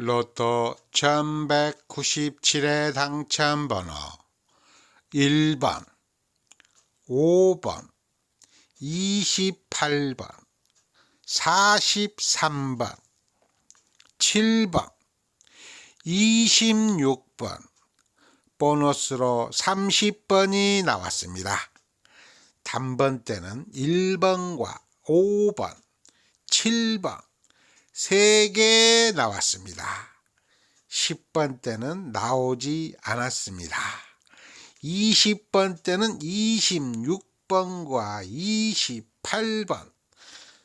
로또 1197의 당첨번호 1번, 5번, 28번, 43번, 7번, 26번, 보너스로 30번이 나왔습니다. 단번 때는 1번과 5번, 7번, 3개 나왔습니다. 10번 때는 나오지 않았습니다. 20번 때는 26번과 28번,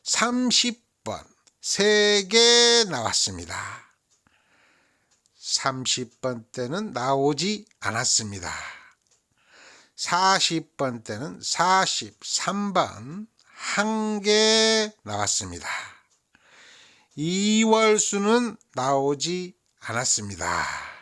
30번, 3개 나왔습니다. 30번 때는 나오지 않았습니다. 40번 때는 43번 한개 나왔습니다. 2월수는 나오지 않았습니다.